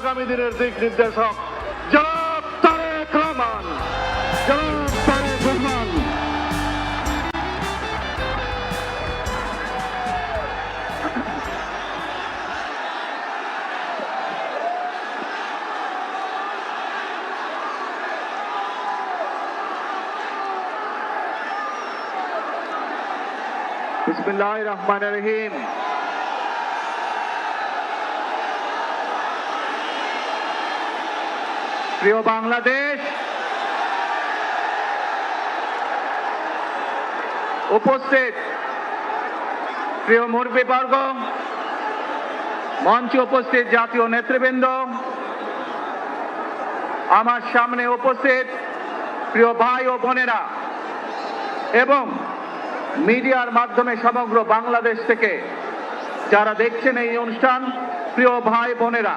আগামী দিনের দিক নির্দেশক জনাব তারেক রহমান। জনাব তারেক রহমান। বিসমিল্লাহ রহমান রহিম। প্রিয় বাংলাদেশ, উপস্থিত প্রিয় মুরব্বীবর্গ, মঞ্চে উপস্থিত জাতীয় নেতৃবৃন্দ, আমার সামনে উপস্থিত প্রিয় ভাই ও বোনেরা এবং মিডিয়ার মাধ্যমে সমগ্র বাংলাদেশ থেকে যারা দেখছেন এই অনুষ্ঠান, প্রিয় ভাই বোনেরা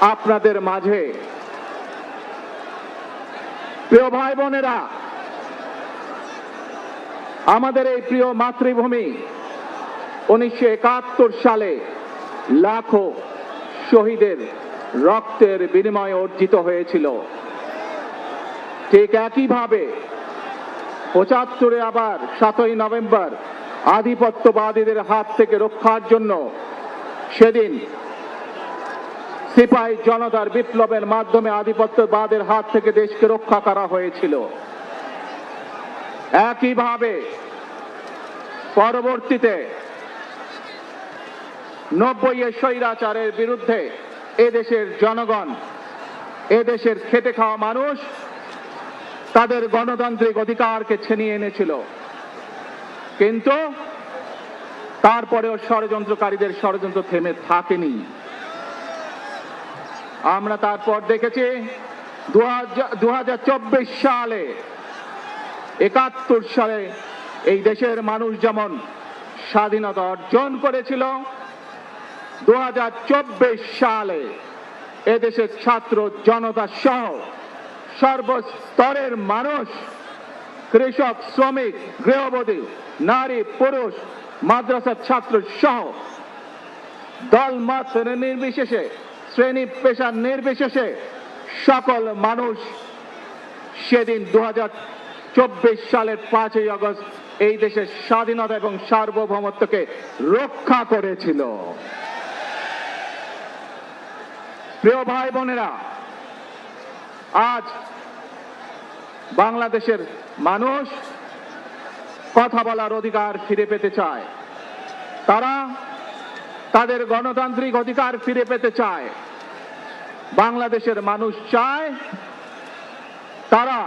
আপনাদের মাঝে। প্রিয় ভাই বোনেরা আমাদের এই প্রিয় মাতৃভূমি উনিশশো একাত্তর সালে লাখো শহীদের রক্তের বিনিময়ে অর্জিত হয়েছিল। ঠিক একইভাবে পঁচাত্তরে আবার সাতই নভেম্বর আধিপত্যবাদীদের হাত থেকে রক্ষার জন্য সেদিন সিপাই জনতার বিপ্লবের মাধ্যমে আধিপত্যবাদের হাত থেকে দেশকে রক্ষা করা হয়েছিল। একইভাবে পরবর্তীতে নব্বই এর স্বৈরাচারের বিরুদ্ধে এদেশের জনগণ, এদেশের খেটে খাওয়া মানুষ তাদের গণতান্ত্রিক অধিকারকে ছিনিয়ে এনেছিল। কিন্তু তারপরেও ষড়যন্ত্রকারীদের ষড়যন্ত্র থেমে থাকেনি। আমরা তারপর দেখেছি দু সালে, একাত্তর সালে এই দেশের মানুষ যেমন স্বাধীনতা অর্জন করেছিল দু হাজার চব্বিশ সালে এদেশের ছাত্র জনতা সহ সর্বস্তরের মানুষ, কৃষক, শ্রমিক, গৃহবধূ, নারী, পুরুষ, মাদ্রাসার ছাত্র সহ দল মত নির্বিশেষে শ্রেণি পেশা নির্বিশেষে সকল মানুষ সেদিন দু সালের পাঁচই আগস্ট এই দেশের স্বাধীনতা এবং সার্বভৌমত্বকে রক্ষা করেছিল। প্রিয় ভাই বোনেরা, আজ বাংলাদেশের মানুষ কথা বলার অধিকার ফিরে পেতে চায়। তারা তাদের গণতান্ত্রিক অধিকার ফিরে পেতে চায়। বাংলাদেশের মানুষ চায় তারা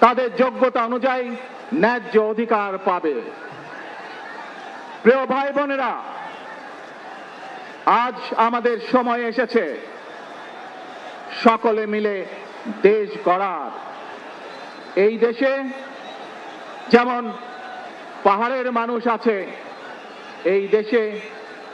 তাদের যোগ্যতা অনুযায়ী ন্যায্য অধিকার পাবে। প্রিয় ভাই বোনেরা আজ আমাদের সময় এসেছে। সকলে মিলে দেশ গড়ার। এই দেশে যেমন পাহাড়ের মানুষ আছে, এই দেশে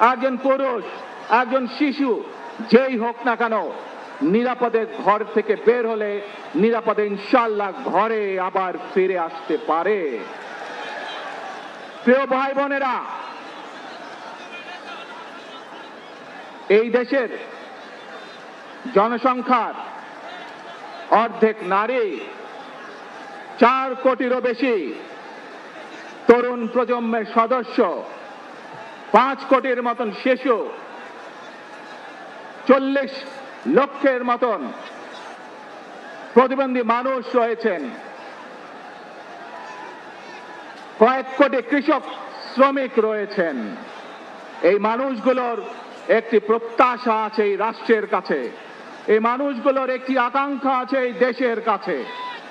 একজন পুরুষ, একজন শিশু, যেই হোক না কেন, নিরাপদে ঘর থেকে বের হলে নিরাপদে ইনশাল্লাহ ঘরে আবার ফিরে আসতে পারে। প্রিয় ভাই বোনেরা, এই দেশের জনসংখ্যার অর্ধেক নারী, চার কোটিরও বেশি তরুণ প্রজন্মের সদস্য পাঁচ কোটির মতন শিশু, চল্লিশ লক্ষের মতন প্রতিবন্ধী মানুষ রয়েছেন। কয়েক কোটি কৃষক, শ্রমিক রয়েছেন। এই মানুষগুলোর একটি প্রত্যাশা আছে এই রাষ্ট্রের কাছে। এই মানুষগুলোর একটি আকাঙ্ক্ষা আছে এই দেশের কাছে।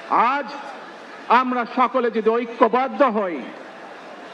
আজ আমরা সকলে যদি ঐক্যবদ্ধ হই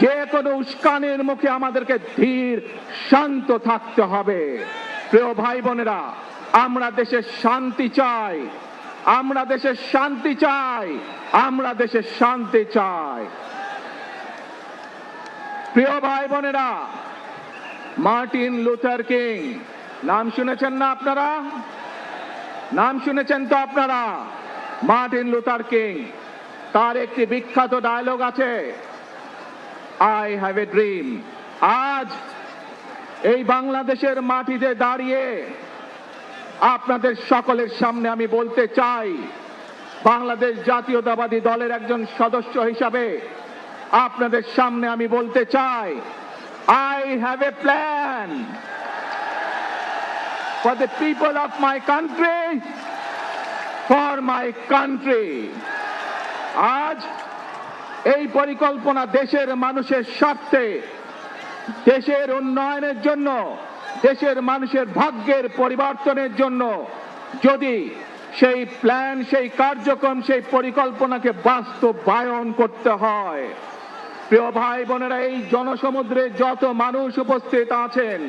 যে কোনো উস্কানির মুখে আমাদেরকে ধীর, শান্ত থাকতে হবে। প্রিয় ভাই বোনেরা, আমরা দেশের শান্তি চাই। আমরা দেশের শান্তি চাই। আমরা দেশের শান্তি চাই। প্রিয় ভাই বোনেরা, মার্টিন লুথার কিং, নাম শুনেছেন না আপনারা? নাম শুনেছেন তো আপনারা? মার্টিন লুথার কিং, তার একটি বিখ্যাত ডায়লগ আছে। আই হ্যাভ এ ড্রিম আজ এই বাংলাদেশের মাটিতে দাঁড়িয়ে আপনাদের সকলের সামনে আমি বলতে চাই বাংলাদেশ জাতীয়তাবাদী দলের একজন সদস্য হিসাবে আপনাদের সামনে আমি বলতে চাই I have a plan for the people of my country, for my country. আজ এই পরিকল্পনা দেশের মানুষের স্বার্থে, দেশের উন্নয়নের জন্য, দেশের মানুষের ভাগ্যের পরিবর্তনের জন্য যদি সেই প্ল্যান সেই কার্যক্রম, সেই পরিকল্পনাকে বাস্তবায়ন করতে হয়। প্রিয় ভাই বোনেরা, এই জনসমুদ্রে যত মানুষ উপস্থিত আছেন,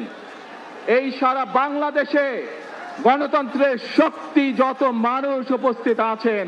এই সারা বাংলাদেশে গণতন্ত্রের শক্তি যত মানুষ উপস্থিত আছেন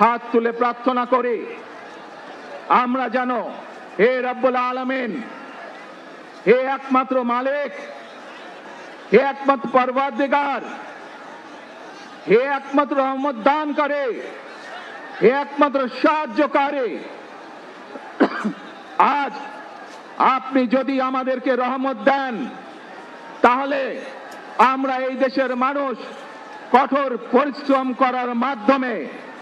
হাত তুলে প্রার্থনা করি, আমরা যেন হে রব্বুল আলমেন, হে একমাত্র মালিক, হে একমাত্র পর্বাধিকার হে একমাত্র রহমত দান করে হে একমাত্র সাহায্য করে আজ আপনি যদি আমাদেরকে রহমত দেন, তাহলে আমরা এই দেশের মানুষ কঠোর পরিশ্রম করার মাধ্যমে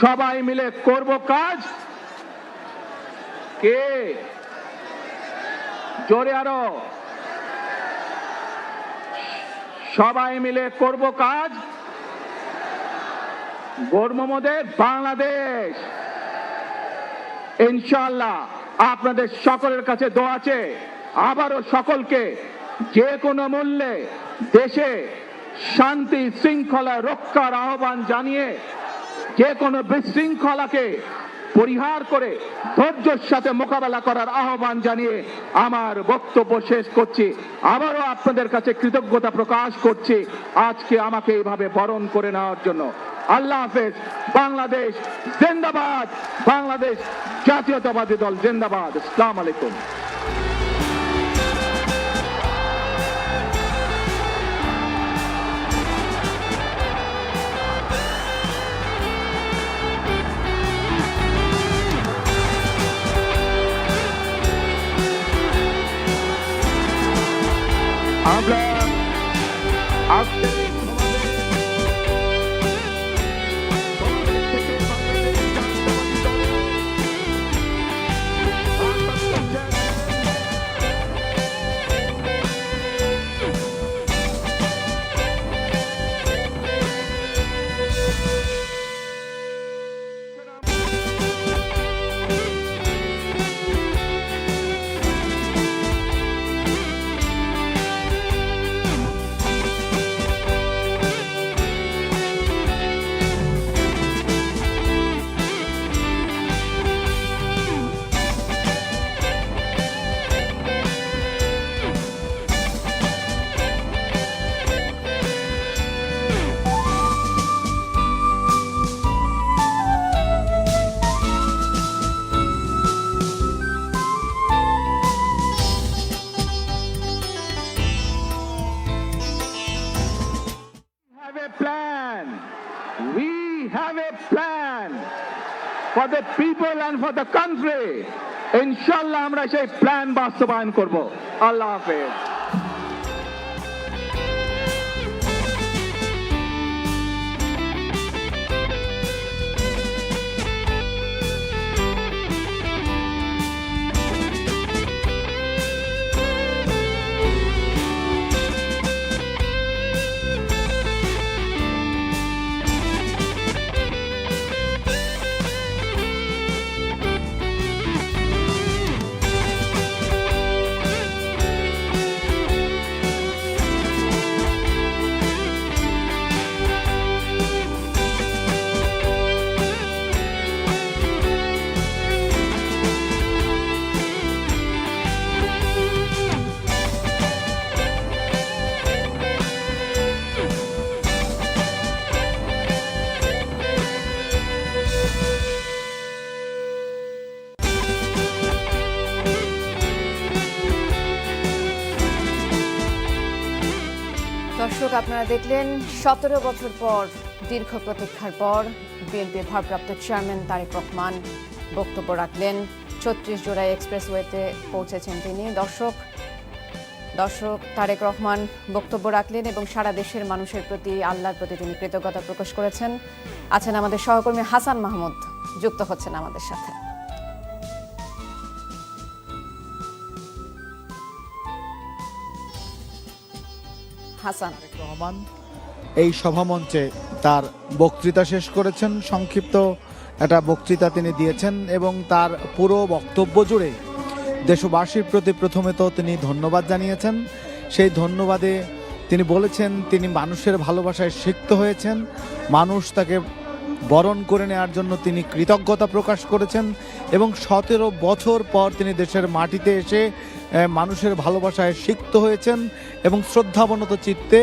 সবাই মিলে করব কাজ। কে? জোরে আরও। সবাই মিলে করব কাজ। গর্মমদের বাংলাদেশ। ইনশাল্লাহ আপনাদের সকলের কাছে দোয়া আছে। আবারও সকলকে যে কোনো মূল্যে দেশে শান্তি, শৃঙ্খলা রক্ষার আহ্বান জানিয়ে যে কোনো বিশৃঙ্খলাকে পরিহার করে ধৈর্যের সাথে মোকাবেলা করার আহ্বান জানিয়ে আমার বক্তব্য শেষ করছি। আবারও আপনাদের কাছে কৃতজ্ঞতা প্রকাশ করছি আজকে আমাকে এইভাবে বরণ করে নেওয়ার জন্য। আল্লাহ হাফেজ। বাংলাদেশ জিন্দাবাদ। বাংলাদেশ জাতীয়তাবাদী দল জিন্দাবাদ। আসসালামু আলাইকুম। আমরা আজকে people ফর the country. ইনশাল্লাহ আমরা সেই প্ল্যান বাস্তবায়ন করব আল্লাহ হাফেজ আপনারা দেখলেন, সতেরো বছর পর, দীর্ঘ প্রতীক্ষার পর বিএনপির ভারপ্রাপ্ত চেয়ারম্যান তারেক রহমান বক্তব্য রাখলেন। ছত্রিশ জোড়াই এক্সপ্রেসওয়েতে পৌঁছেছেন তিনি। দর্শক দর্শক তারেক রহমান বক্তব্য রাখলেন এবং সারা দেশের মানুষের প্রতি আল্লাহর প্রতি তিনি কৃতজ্ঞতা প্রকাশ করেছেন। আছেন আমাদের সহকর্মী হাসান মাহমুদ। যুক্ত হচ্ছেন আমাদের সাথে। হাসান। রহমান এই সভামঞ্চে তার বক্তৃতা শেষ করেছেন সংক্ষিপ্ত একটা বক্তৃতা তিনি দিয়েছেন এবং তার পুরো বক্তব্য জুড়ে দেশবাসীর প্রতি প্রথমে তো তিনি ধন্যবাদ জানিয়েছেন। সেই ধন্যবাদে তিনি বলেছেন তিনি মানুষের ভালোবাসায় সিক্ত হয়েছেন। মানুষ তাকে বরণ করে নেওয়ার জন্য তিনি কৃতজ্ঞতা প্রকাশ করেছেন এবং সতেরো বছর পর তিনি দেশের মাটিতে এসে মানুষের ভালোবাসায় সিক্ত হয়েছেন এবং শ্রদ্ধাবনত চিত্তে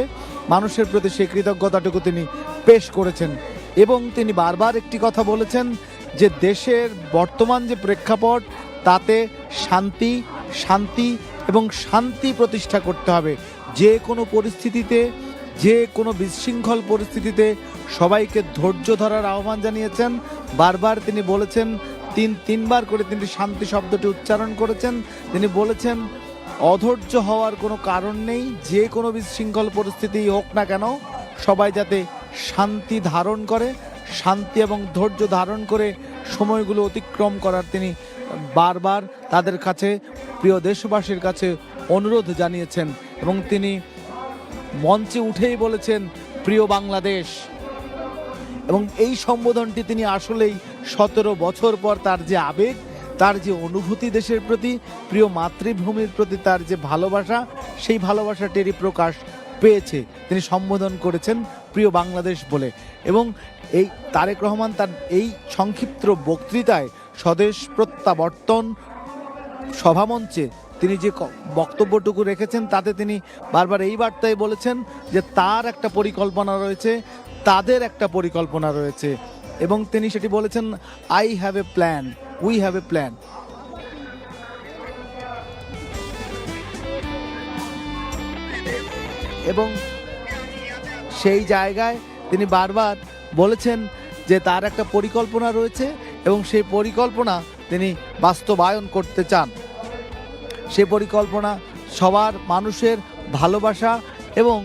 মানুষের প্রতি সেই কৃতজ্ঞতাটুকু তিনি পেশ করেছেন। এবং তিনি বারবার একটি কথা বলেছেন যে দেশের বর্তমান যে প্রেক্ষাপট, তাতে শান্তি শান্তি এবং শান্তি প্রতিষ্ঠা করতে হবে। যে কোনো পরিস্থিতিতে, যে কোনো বিশৃঙ্খল পরিস্থিতিতে সবাইকে ধৈর্য ধরার আহ্বান জানিয়েছেন। বারবার তিনি বলেছেন, তিন, তিনবার করে তিনি শান্তি শব্দটি উচ্চারণ করেছেন। তিনি বলেছেন অধৈর্য হওয়ার কোনো কারণ নেই, যে কোনো বিশৃঙ্খল পরিস্থিতি হোক না কেন, সবাই যাতে শান্তি ধারণ করে, শান্তি এবং ধৈর্য ধারণ করে সময়গুলো অতিক্রম করার তিনি বারবার তাদের কাছে, প্রিয় দেশবাসীর কাছে অনুরোধ জানিয়েছেন এবং তিনি মঞ্চে উঠেই বলেছেন, প্রিয় বাংলাদেশ। এবং এই সম্বোধনটি তিনি আসলেই সতেরো বছর পর তার যে আবেগ তার যে অনুভূতি দেশের প্রতি, প্রিয় মাতৃভূমির প্রতি তার যে ভালোবাসা, সেই ভালোবাসাটিরই প্রকাশ পেয়েছে। তিনি সম্বোধন করেছেন প্রিয় বাংলাদেশ বলে। এবং এই তারেক রহমান তার এই সংক্ষিপ্ত বক্তৃতায় স্বদেশ প্রত্যাবর্তন সভামঞ্চে তিনি যে বক্তব্যটুকু রেখেছেন, তাতে তিনি বারবার এই বার্তায় বলেছেন যে তার একটা পরিকল্পনা রয়েছে, তাদের একটা পরিকল্পনা রয়েছে। এবং তিনি সেটি বলেছেন I have a plan we have a plan এবং সেই জায়গায় তিনি বারবার বলেছেন যে তার একটা পরিকল্পনা রয়েছে এবং সেই পরিকল্পনা তিনি বাস্তবায়ন করতে চান। সে পরিকল্পনা সবার মানুষের ভালোবাসা এবং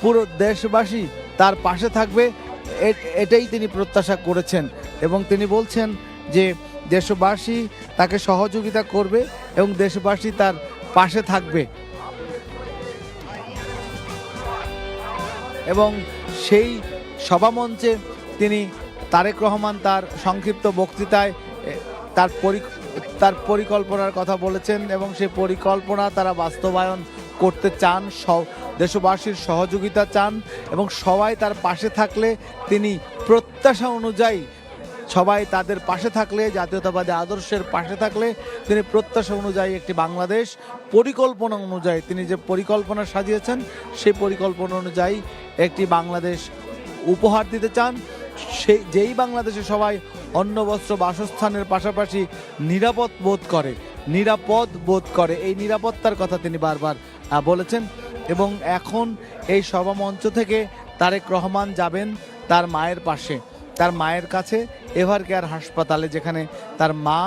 পুরো দেশবাসী তার পাশে থাকবে এটাই তিনি প্রত্যাশা করেছেন। এবং তিনি বলছেন যে দেশবাসী তাকে সহযোগিতা করবে এবং দেশবাসী তার পাশে থাকবে। এবং সেই সভামঞ্চে তিনি তারেক রহমান তার সংক্ষিপ্ত বক্তৃতায় তার পরি, তার পরিকল্পনার কথা বলেছেন এবং সেই পরিকল্পনা তারা বাস্তবায়ন করতে চান দেশবাসীর সহযোগিতা চান এবং সবাই তার পাশে থাকলে তিনি প্রত্যাশা অনুযায়ী সবাই তাদের পাশে থাকলে, জাতীয়তাবাদী আদর্শের পাশে থাকলে তিনি প্রত্যাশা অনুযায়ী একটি বাংলাদেশ। পরিকল্পনা অনুযায়ী তিনি যে পরিকল্পনা সাজিয়েছেন, সেই পরিকল্পনা অনুযায়ী একটি বাংলাদেশ উপহার দিতে চান। সেই, যেই বাংলাদেশে সবাই অন্ন বস্ত্র বাসস্থানের পাশাপাশি নিরাপদ বোধ করে, নিরাপদ বোধ করে, এই নিরাপত্তার কথা তিনি বারবার বলেছেন। এবং এখন এই সভা মঞ্চ থেকে তারেক রহমান যাবেন তার মায়ের পাশে। তার মায়ের কাছে এভার কেয়ার হাসপাতালে যেখানে তার মা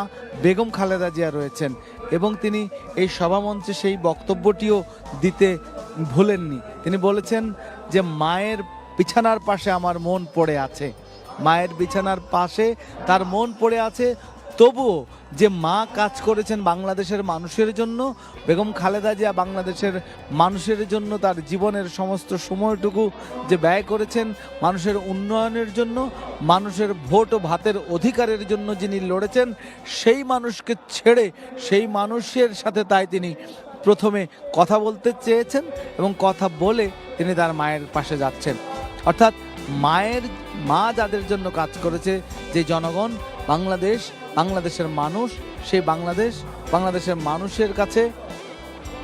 বেগম খালেদা জিয়া রয়েছেন এবং তিনি এই সভামঞ্চে সেই বক্তব্যটিও দিতে ভুলেননি। তিনি বলেছেন যে মায়ের বিছানার পাশে আমার মন পড়ে আছে। মায়ের বিছানার পাশে তার মন পড়ে আছে তবুও যে মা কাজ করেছেন বাংলাদেশের মানুষের জন্য, বেগম খালেদা জিয়া বাংলাদেশের মানুষের জন্য তার জীবনের সমস্ত সময়টুকু যে ব্যয় করেছেন মানুষের উন্নয়নের জন্য, মানুষের ভোট ও ভাতের অধিকারের জন্য যিনি লড়েছেন, সেই মানুষকে ছেড়ে সেই মানুষের সাথে তাই তিনি প্রথমে কথা বলতে চেয়েছেন এবং কথা বলে তিনি তার মায়ের পাশে যাচ্ছেন। অর্থাৎ মায়ের, মা যাদের জন্য কাজ করেছে, যে জনগণ, বাংলাদেশ বাংলাদেশের মানুষ সেই বাংলাদেশ, বাংলাদেশের মানুষের কাছে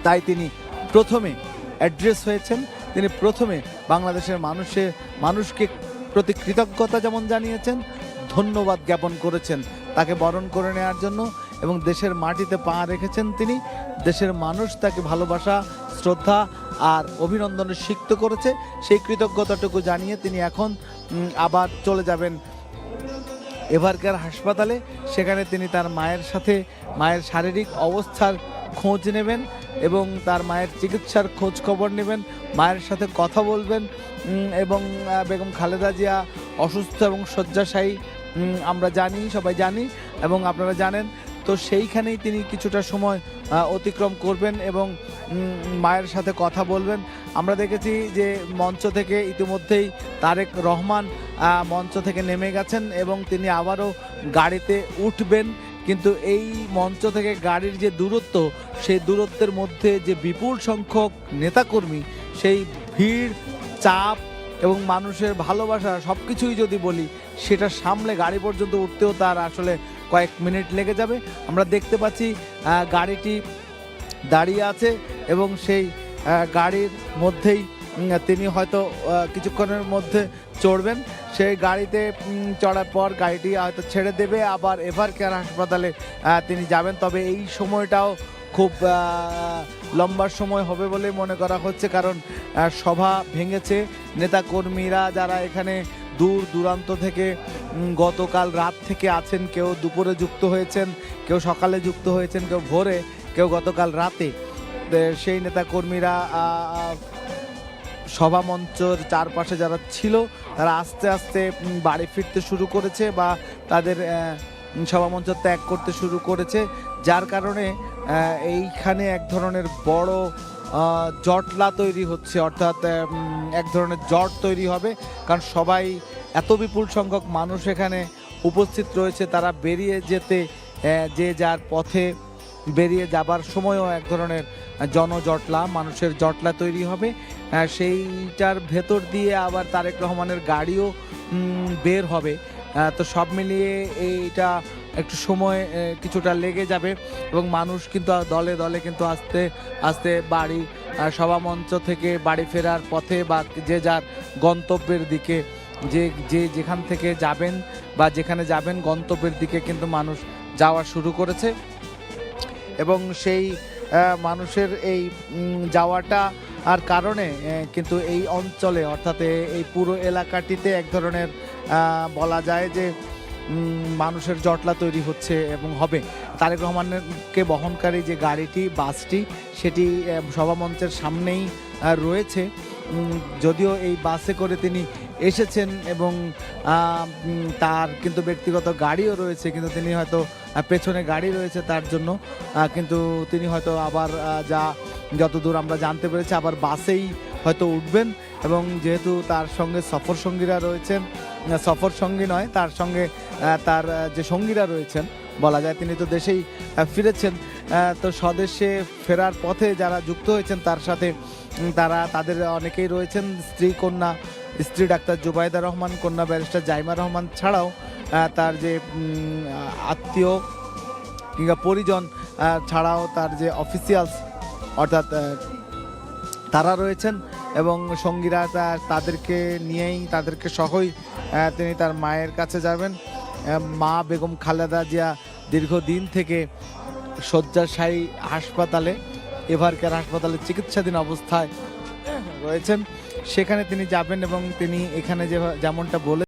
তাই তিনি প্রথমে অ্যাড্রেস হয়েছেন। তিনি প্রথমে বাংলাদেশের মানুষের মানুষকে প্রতি কৃতজ্ঞতা যেমন জানিয়েছেন, ধন্যবাদ জ্ঞাপন করেছেন তাকে বরণ করে নেওয়ার জন্য এবং দেশের মাটিতে পা রেখেছেন তিনি। দেশের মানুষ তাকে ভালোবাসা, শ্রদ্ধা আর অভিনন্দনে সিক্ত করেছে। সেই কৃতজ্ঞতাটুকু জানিয়ে তিনি এখন আবার চলে যাবেন এভারকেয়ার হাসপাতালে সেখানে তিনি তার মায়ের সাথে মায়ের শারীরিক অবস্থার খোঁজ নেবেন এবং তার মায়ের চিকিৎসার খোঁজ খবর নেবেন, মায়ের সাথে কথা বলবেন এবং বেগম খালেদা জিয়া অসুস্থ এবং শয্যাশায়ী আমরা জানি, সবাই জানি, এবং আপনারা জানেন তো সেইখানেই তিনি কিছুটা সময় অতিক্রম করবেন এবং মায়ের সাথে কথা বলবেন। আমরা দেখেছি যে মঞ্চ থেকে ইতিমধ্যেই তারেক রহমান মঞ্চ থেকে নেমে গেছেন এবং তিনি আবারও গাড়িতে উঠবেন। কিন্তু এই মঞ্চ থেকে গাড়ির যে দূরত্ব, সেই দূরত্বের মধ্যে যে বিপুল সংখ্যক নেতাকর্মী, সেই ভিড়, চাপ এবং মানুষের ভালোবাসা সব কিছুই যদি বলি, সেটা সামলে গাড়ি পর্যন্ত উঠতেও তার আসলে কয়েক মিনিট লেগে যাবে। আমরা দেখতে পাচ্ছি গাড়িটি দাঁড়িয়ে আছে এবং সেই গাড়ির মধ্যেই তিনি হয়তো কিছুক্ষণের মধ্যে চড়বেন। সেই গাড়িতে চড়ার পর গাড়িটি হয়তো ছেড়ে দেবে। আবার এভার কেয়ার হাসপাতালে তিনি যাবেন। তবে এই সময়টাও খুব লম্বা সময় হবে বলে মনে করা হচ্ছে কারণ সভা ভেঙেছে। নেতাকর্মীরা যারা এখানে দূর দূরান্ত থেকে গতকাল রাত থেকে আছেন কেউ দুপুরে যুক্ত হয়েছেন কেউ সকালে যুক্ত হয়েছেন কেউ ভোরে কেউ গতকাল রাতে। সেই নেতাকর্মীরা আহ, সভা মঞ্চের চারপাশে যারা ছিল তারা আস্তে আস্তে বাড়ি ফিরতে শুরু করেছে বা তাদের আহ, উম, সভা মঞ্চ ত্যাগ করতে শুরু করেছে যার কারণে এইখানে এক ধরনের বড় জটলা তৈরি হচ্ছে, অর্থাৎ এক ধরনের জট তৈরি হবে, কারণ সবাই এত বিপুল সংখ্যক মানুষ এখানে উপস্থিত রয়েছে, তারা বেরিয়ে যেতে যে যার পথে বেরিয়ে যাবার সময়ও এক ধরনের জনজটলা, মানুষের জটলা তৈরি হবে। সেইটার ভেতর দিয়ে আবার তারেক রহমানের গাড়িও বের হবে। তো সব মিলিয়ে এইটা একটু সময় কিছুটা লেগে যাবে এবং মানুষ কিন্তু দলে দলে কিন্তু আস্তে আস্তে বাড়ি সভামঞ্চ থেকে বাড়ি ফেরার পথে বা যে যার গন্তব্যের দিকে, যে যে যেখান থেকে যাবেন বা যেখানে যাবেন গন্তব্যের দিকে কিন্তু মানুষ যাওয়া শুরু করেছে। এবং সেই মানুষের এই যাওয়াটা আর কারণে কিন্তু এই অঞ্চলে অর্থাৎ এই পুরো এলাকাটিতে এক ধরনের বলা যায় যে মানুষের জটলা তৈরি হচ্ছে এবং হবে। তারেক রহমানকে বহনকারী যে গাড়িটি, বাসটি, সেটি সভামঞ্চের সামনেই রয়েছে। যদিও এই বাসে করে তিনি এসেছেন এবং তার কিন্তু ব্যক্তিগত গাড়িও রয়েছে, কিন্তু তিনি হয়তো পেছনে গাড়ি রয়েছে তার জন্য। কিন্তু তিনি হয়তো আবার যা, যতদূর আমরা জানতে পেরেছি, আবার বাসেই হয়তো উঠবেন। এবং যেহেতু তার সঙ্গে সফর সঙ্গীরা রয়েছেন সফর সঙ্গী নয়, তার সঙ্গে তার যে সঙ্গীরা রয়েছেন, বলা যায় তিনি তো দেশেই ফিরেছেন তো স্বদেশে ফেরার পথে যারা যুক্ত হয়েছেন, তার সাথে তারা, তাদের অনেকেই রয়েছেন, স্ত্রী কন্যা, স্ত্রী ডাক্তার জুবাইদা রহমান, কন্যা ব্যারিস্টার জাইমা রহমান ছাড়াও তার যে আত্মীয় কিংবা পরিজন ছাড়াও তার যে অফিসিয়ালস অর্থাৎ তারা রয়েছেন এবং সঙ্গীরা তাদেরকে নিয়েই তাদেরকে সহই তিনি তার মায়ের কাছে যাবেন। মা বেগম খালেদা জিয়া দীর্ঘদিন থেকে শয্যাশায়ী হাসপাতালে, এভার কেয়ার হাসপাতালে চিকিৎসাধীন অবস্থায় রয়েছেন। সেখানে তিনি যাবেন এবং তিনি এখানে যে যেমনটা বলে